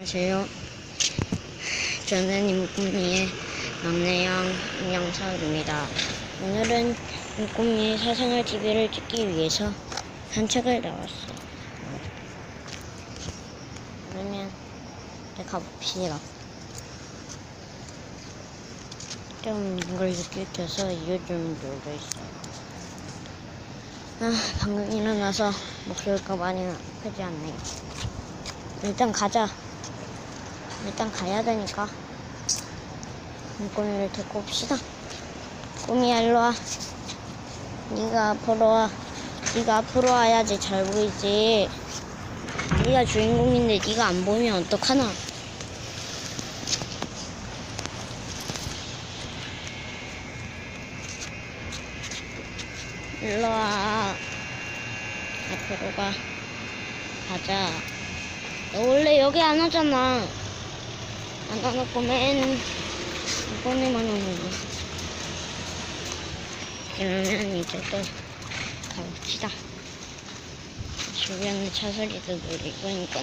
안녕하세요. 저는 임꿈이의 막내양 임영서입니다. 오늘은 임꿈이의 사생활 TV를 찍기 위해서 산책을 나왔어요. 그러면 이제 가봅시다. 좀 이걸 느껴서 이유 좀 눌러 있어요. 아, 방금 일어나서 목소리가 많이 크지 않네요. 일단 가자. 일단 가야 되니까. 꿈이를 데리고 옵시다. 꿈이야 일로 와. 네가 앞으로 와. 네가 앞으로 와야지 잘 보이지. 네가 주인공인데 네가 안 보면 어떡하나. 일로 와. 앞으로 가. 가자. 너 원래 여기 안 오잖아. 안 와놓고 맨 이번에만 오는데. 그러면 이제 또 가봅시다. 주변의 차 소리도 들리고 그러니까